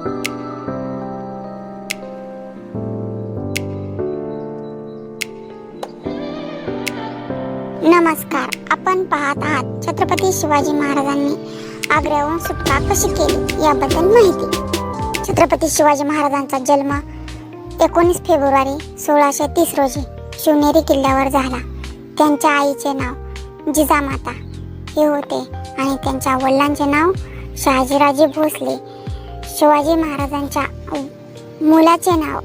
नमस्कार. आपण पाहत आहात छत्रपती शिवाजी महाराजांनी आग्र्याहून सुटका कशी केली याबद्दल माहिती. छत्रपती शिवाजी महाराजांचा जन्म एकोणीस फेब्रुवारी सोळाशे तीस रोजी शिवनेरी किल्ल्यावर झाला. त्यांच्या आईचे नाव जिजामाता हे होते आणि त्यांच्या वडिलांचे नाव शहाजीराजे भोसले शिवाजी महाराजांच्या मुलाचे नाव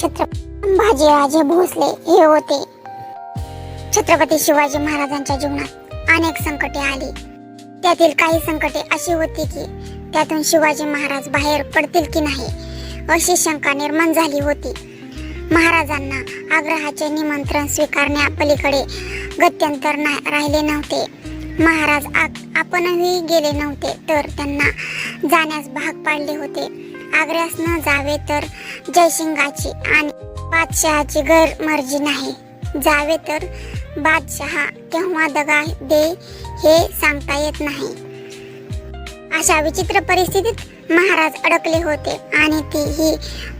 छत्रपती बाजीराजे भोसले हे होते. छत्रपती शिवाजी महाराजांच्या जीवनात अनेक संकटे आली. त्यातील काही संकटे अशी होती की त्यातून शिवाजी महाराज बाहेर पडतील की नाही अशी शंका निर्माण झाली होती. महाराजांना आग्रहाचे निमंत्रण स्वीकारण्यापलीकडे गत्यंतर नाही राहिले नव्हते. महाराज आपणही गेले नव्हते तर त्यांना जाण्यास भाग पाडले होते. आग्र्यास न जावे तर जयसिंगाची आणि बादशहाची गैरमर्जी नाही. जावे तर बादशहा केव्हा दगा दे हे सांगता येत नाही. अशा विचित्र परिस्थितीत महाराज अडकले होते आणि ती ही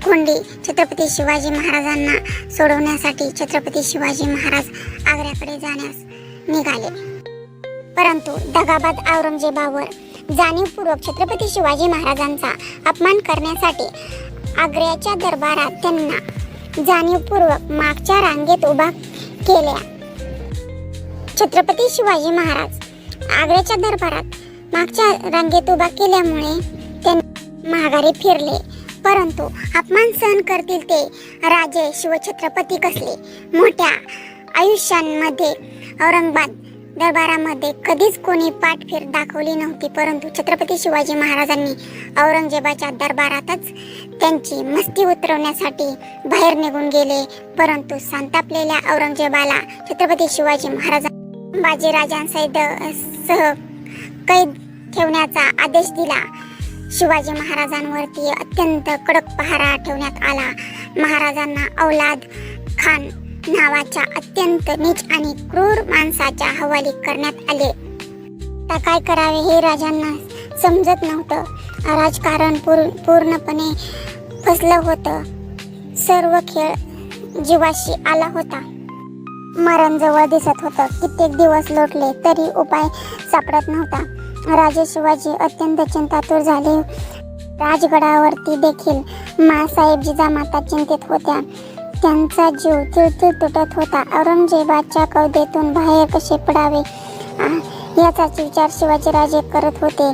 कोंडी छत्रपती शिवाजी महाराजांना सोडवण्यासाठी छत्रपती शिवाजी महाराज आग्र्याकडे जाण्यास निघाले. परंतु दगाबाद औरंगजेबावर जाणीवपूर्वक छत्रपती शिवाजी महाराजांचा अपमान करण्यासाठी आग्र्याच्या दरबारात त्यांना जाणीवपूर्वक मागच्या रांगेत उभा केल्या. छत्रपती शिवाजी महाराज आग्र्याच्या दरबारात मागच्या रांगेत उभा केल्यामुळे त्यांनी माघारी फिरले. परंतु अपमान सहन करतील ते राजे शिवछत्रपती कसले? मोठ्या आयुष्यांमध्ये औरंगाबाद दरबारामध्ये कधीच कोणी पाठफेर दाखवली नव्हती परंतु छत्रपती शिवाजी महाराजांनी औरंगजेबाच्या दरबारातच त्यांची मस्ती उतरवण्यासाठी बाहेर निघून गेले परंतु संतापलेल्या औरंगजेबाला छत्रपती शिवाजी महाराज बाजीराजांसहित सह कैद ठेवण्याचा आदेश दिला. शिवाजी महाराजांवरती अत्यंत कडक पहारा ठेवण्यात आला. महाराजांना औलाद खान नावाच्या अत्यंत नीच आणि क्रूर माणसाच्या हवाली करण्यात आले. आता काय करावे हे राजांना समजत नव्हतं. राजकारण पूर पूर्णपणे फसलं होतं. सर्व खेळ जीवाशी आला होता. मरण जवळ दिसत होतं. कित्येक दिवस लोटले तरी उपाय सापडत नव्हता. राजे शिवाजी अत्यंत चिंतातूर झाले. राजगडावरती देखील मासाहेब जिजामाता चिंतित होत्या. त्यांचा जीव तिळतिळ तुटत होता. औरंगजेबाच्या कौदेतून बाहेर कसे पडावे? याचाच विचार शिवाजीराजे करत होते.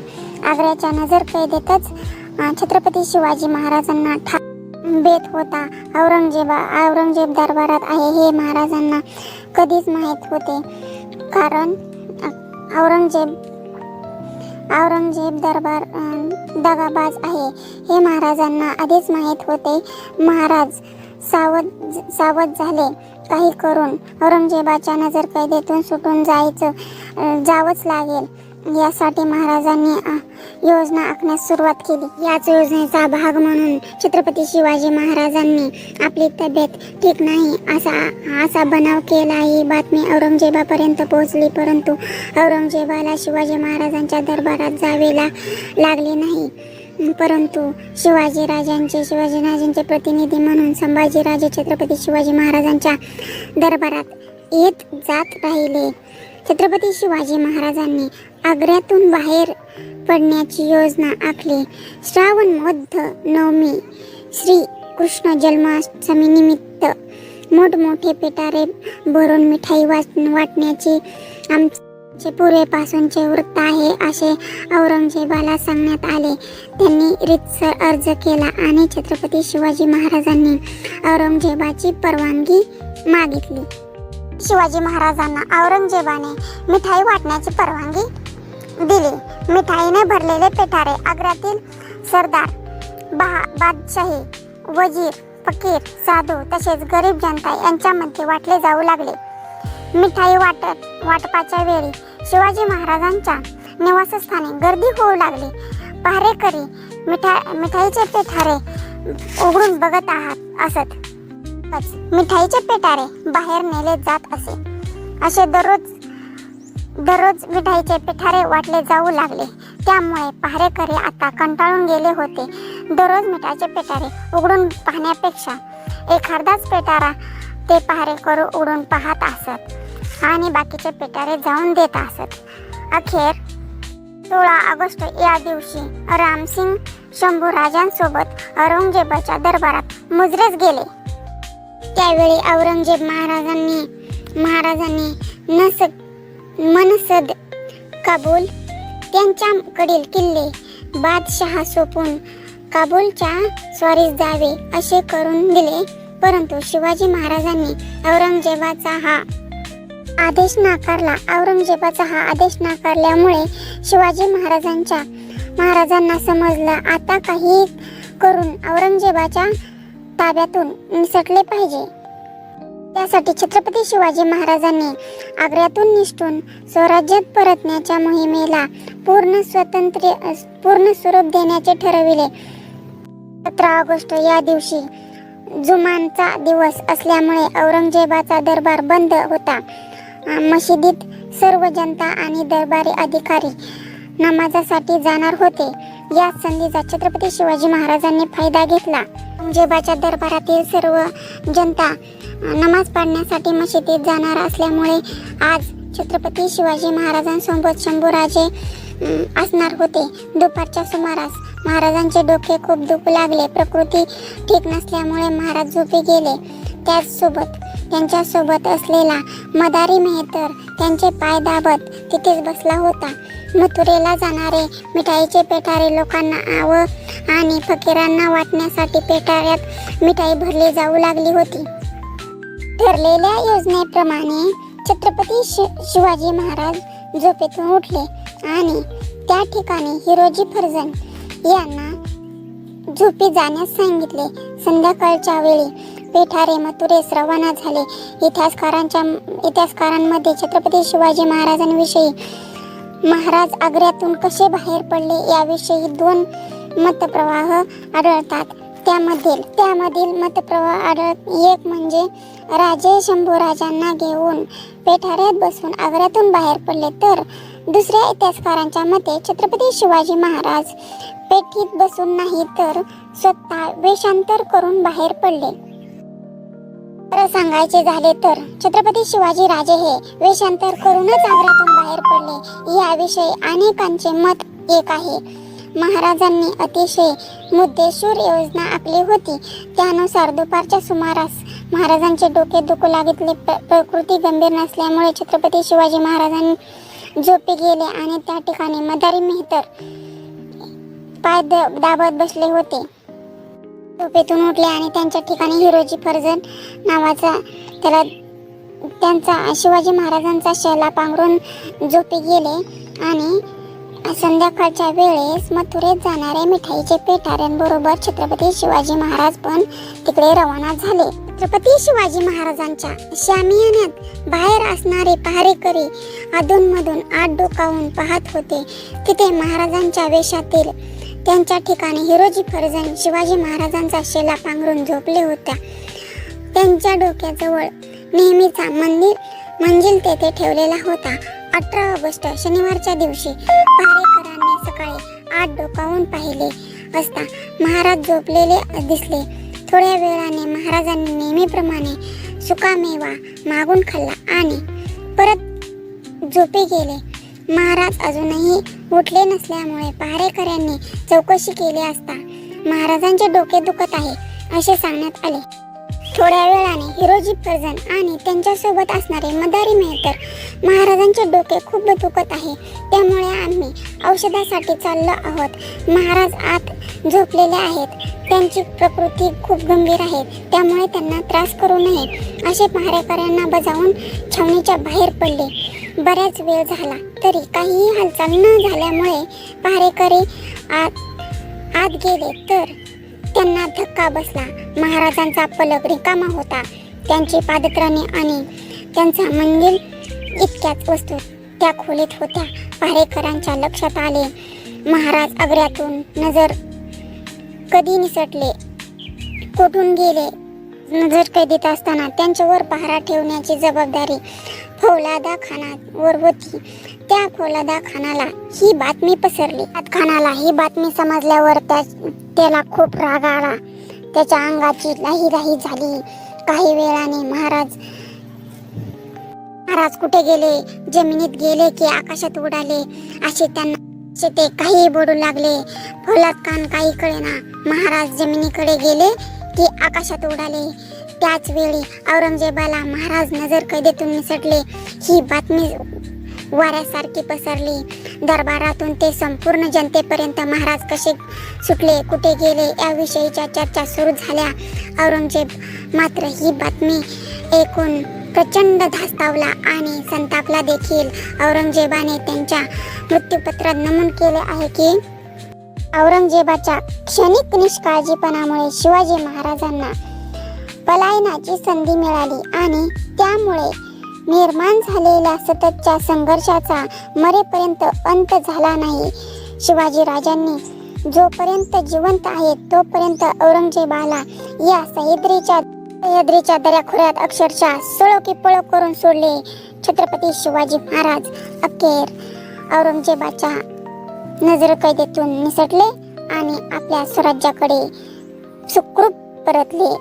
आग्र्याच्या नजर कैदेतच छत्रपती शिवाजी महाराजांना ठा बेत होता. औरंगजेबा औरंगजेब दरबारात आहे हे महाराजांना कधीच माहीत होते. कारण औरंगजेब औरंगजेब दरबार दगाबाज आहे. हे महाराजांना आधीच माहीत होते. महाराज सावध सावध झाले. काही करून औरंगजेबाच्या नजरकैदेतून सुटून जायचं जावंच लागेल. यासाठी महाराजांनी योजना आखण्यास सुरुवात केली. याच योजनेचा भाग म्हणून छत्रपती शिवाजी महाराजांनी आपली तब्येत ठीक नाही असा असा बनाव केला ही बातमी औरंगजेबापर्यंत पोहोचली. परंतु औरंगजेबाला शिवाजी महाराजांच्या दरबारात जावे लागले नाही. परंतु शिवाजी राजांचे शिवाजी राजांचे प्रतिनिधी म्हणून संभाजीराजे छत्रपती शिवाजी महाराजांच्या दरबारात येत जात राहिले. छत्रपती शिवाजी महाराजांनी आग्र्यातून बाहेर पडण्याची योजना आखली. श्रावण मध्य नवमी श्री कृष्ण जन्माष्टमी निमित्त मोठमोठे पेटारे भरून मिठाई वाट वाटण्याची चे पूर्वीपासूनचे वृत्त आहे असे औरंगजेबाला सांगण्यात आले. त्यांनी रितसर अर्ज केला आणि छत्रपती शिवाजी महाराजांनी औरंगजेबाची परवानगी मागितली. शिवाजी महाराजांना औरंगजेबाने मिठाई वाटण्याची परवानगी दिली. मिठाईने भरलेले पेठारे आग्र्यातील सरदार बहा बादशाही वजीर फकीर साधू तसेच गरीब जनता यांच्यामध्ये वाटले जाऊ लागले. मिठाई वाटप वाटपाच्या वेळी शिवाजी महाराजांच्या निवासस्थानी गर्दी होऊ लागली. पहारेकरी मिठा मिठाईचे पेठारे उघडून बघत आहात असत. मिठाईचे पेटारे बाहेर नेले जात असे. असे दररोज दररोज मिठाईचे पिठारे वाटले जाऊ लागले. त्यामुळे पहारेकरी आता कंटाळून गेले होते. दररोज मिठाचे पेटारे उघडून पाहण्यापेक्षा एखादाच पेटारा ते पहारेकरू उघडून पाहत असत. आणि बाकीचे पिटारे जाऊन देत असत. अखेर सोळा ऑगस्ट या दिवशी रामसिंग शंभूराजांसोबत औरंगजेबाच्या दरबारात मुजरेच गेले. त्यावेळी औरंगजेब महाराजांनी महाराजांनी नस मनसद काबूल त्यांच्याकडील किल्ले बादशहा सोपून काबूलच्या स्वारीस जावे असे करून दिले. परंतु शिवाजी महाराजांनी औरंगजेबाचा हा आदेश नाकारला. औरंगजेबाचा हा आदेश नाकारल्यामुळे शिवाजी महाराजांच्या महाराजांना समजलं. आता काही करून औरंगजेबाच्या ताब्यातून निसटले पाहिजे. त्यासाठी छत्रपती शिवाजी महाराजांनी आग्र्यातून निसटून स्वराज्यात परतण्याच्या मोहिमेला पूर्ण स्वतंत्र पूर्ण स्वरूप देण्याचे ठरविले. सतरा ऑगस्ट या दिवशी जुमानचा दिवस असल्यामुळे औरंगजेबाचा दरबार बंद होता. मशिदीत सर्व जनता आणि दरबारी अधिकारी नमाजासाठी जाणार होते. या संधीचा छत्रपती शिवाजी महाराजांनी फायदा घेतला. औरंगजेबाच्या दरबारातील सर्व जनता नमाज पाडण्यासाठी मशिदीत जाणार असल्यामुळे आज छत्रपती शिवाजी महाराजांसोबत शंभूराजे असणार होते. दुपारच्या सुमारास महाराजांचे डोके खूप दुखू लागले. प्रकृती ठीक नसल्यामुळे महाराज झोपी गेले. त्याचसोबत त्यांच्यासोबत असलेला मदारी मेहतर त्यांचे पाय दाबत तिथेच बसला होता. मथुरेला जाणारे मिठाईचे पेटारे लोकांना आव आणि फकीरांना वाटण्यासाठी पेटाऱ्यात मिठाई भरली जाऊ लागली होती. ठरलेल्या योजनेप्रमाणे छत्रपती शि शिवाजी महाराज झोपेतून उठले आणि त्या ठिकाणी हिरोजी फर्जन यांना झोपी जाण्यास सांगितले. संध्याकाळच्या वेळी पेठारे मथुरेस रवाना झाले. इतिहासकारांच्या इतिहासकारांमध्ये छत्रपती शिवाजी महाराजांविषयी महाराज आग्र्यातून कसे बाहेर पडले याविषयी दोन मतप्रवाह आढळतात. त्यामधील त्यामधील मतप्रवाह आढळ एक म्हणजे राजे शंभूराजांना घेऊन पेठाऱ्यात बसून आग्र्यातून बाहेर पडले. तर दुसऱ्या इतिहासकारांच्या मते छत्रपती शिवाजी महाराज पेठीत बसून नाही तर स्वतः वेषांतर करून बाहेर पडले. खरं सांगायचे झाले तर छत्रपती शिवाजी राजे हे वेषांतर करूनच आग्र्यातून बाहेर पडले. याविषयी अनेकांचे मत एक आहे. महाराजांनी अतिशय मुद्देशूर योजना आखली होती. त्यानुसार दुपारच्या सुमारास महाराजांचे डोके दुखू लागले. प्रकृती गंभीर नसल्यामुळे छत्रपती शिवाजी महाराजांनी झोपी गेले आणि त्या ठिकाणी मदारी मेहतर पाय दाबत बसले होते. झोपेतून उठले आणि त्यांच्या ठिकाणी हिरोजी फर्जन नावाचा त्याला त्यांचा शिवाजी महाराजांचा शैला पांघरून झोपी गेले आणि संध्याकाळच्या वेळेस मथुरेत जाणाऱ्या मिठाईचे पेटाऱ्यांबरोबर छत्रपती शिवाजी महाराज पण तिकडे रवाना झाले. छत्रपती शिवाजी महाराजांच्या शामियान्यात बाहेर असणारे पहारेकरी अधूनमधून आत डोकावून पाहत होते. तिथे महाराजांच्या वेशातील त्यांच्या ठिकाणी हिरोजी फर्जन शिवाजी महाराजांचा शेला पांघरून झोपले होत्या. त्यांच्या डोक्याजवळ नेहमीचा मंदिर मंजिल तेथे ठेवलेला होता. अठरा ऑगस्ट शनिवारच्या दिवशी पारेकरांनी सकाळी आठ डोकावून पाहिले असता महाराज झोपलेले दिसले. थोड्या वेळाने महाराजांनी नेहमीप्रमाणे सुकामेवा मागून खाल्ला आणि परत झोपे गेले. महाराज अजूनही उठले नसल्यामुळे पहारेकऱ्यांनी चौकशी केली असता महाराजांचे डोके दुखत आहे असे सांगण्यात आले. थोड्या वेळाने हिरोजी फर्जन आणि त्यांच्यासोबत असणारे मदारी मेहतर महाराजांचे डोके खूप दुखत आहे. त्यामुळे आम्ही औषधासाठी चाललो आहोत. महाराज आत झोपलेले आहेत. त्यांची प्रकृती खूप गंभीर आहे. त्यामुळे त्यांना त्रास करू नये असे पहारेकऱ्यांना बजावून छावणीच्या बाहेर पडले. बऱ्याच वेळ झाला तरी काहीही हालचाल न झाल्यामुळे पहारेकरी आत आत गेले तर त्यांना धक्का बसला. महाराजांचा पलक रिकामा होता. त्यांची पादत्राणे आणि त्यांचा मंदिर इतक्याच वस्तू त्या खोलीत होत्या. पहारेकरांच्या लक्षात आले. महाराज आग्र्यातून नजर कधी निसटले? कुठून गेले? नजर कैदेत असताना त्यांच्यावर पहारा ठेवण्याची जबाबदारी फौलादा खानावर होती. त्या फौलादा खानाला ही बातमी पसरली. खानाला ही बातमी समजल्यावर त्या त्याला खूप राग आला. त्याच्या अंगाची लाही लाही झाली. काही वेळाने महाराज महाराज कुठे गेले? जमिनीत गेले की आकाशात उडाले? असे त्यांना असे ते काही बोलू लागले. फौलाद खान काही कळेना महाराज जमिनीकडे गेले की आकाशात उडाले. त्याच वेळी औरंगजेबाला महाराज नजर कैदेतून निसटले ही बातमी वाऱ्यासारखी पसरली. दरबारातून ते संपूर्ण जनतेपर्यंत महाराज कसे सुटले कुठे गेले याविषयीच्या चर्चा सुरू झाल्या. औरंगजेब मात्र ही बातमी ऐकून प्रचंड धास्तावला आणि संतापला देखील. औरंगजेबाने त्यांच्या मृत्यूपत्रात नमूद केले आहे की औरंगजेबाच्या क्षणिक निष्काळजीपणामुळे शिवाजी महाराजांना पलायनाची संधी मिळाली आणि त्यामुळे निर्माण झालेल्या सततच्या संघर्षाचा मरेपर्यंत अंत झाला नाही. शिवाजी राजांनी जोपर्यंत जिवंत आहेत तोपर्यंत औरंगजेबाला या सह्याद्रीच्या सह्याद्रीच्या दऱ्याखोऱ्यात अक्षरशः सळो की पळो करून सोडले. छत्रपती शिवाजी महाराज अखेर औरंगजेबाच्या नजरकैदेतून निसटले आणि आपल्या स्वराज्याकडे सुखरूप परतले.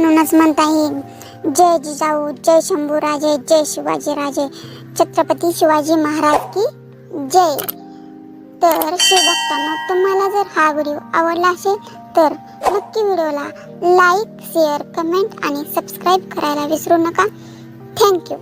म्हणूनच म्हणता येईल जय जिजाऊ जय शंभूराजे जय शिवाजीराजे छत्रपती शिवाजी महाराज की जय. तर शिवभक्तांना तुम्हाला जर हा व्हिडिओ आवडला असेल तर नक्की व्हिडिओला लाईक शेअर कमेंट आणि सबस्क्राईब करायला विसरू नका. थँक्यू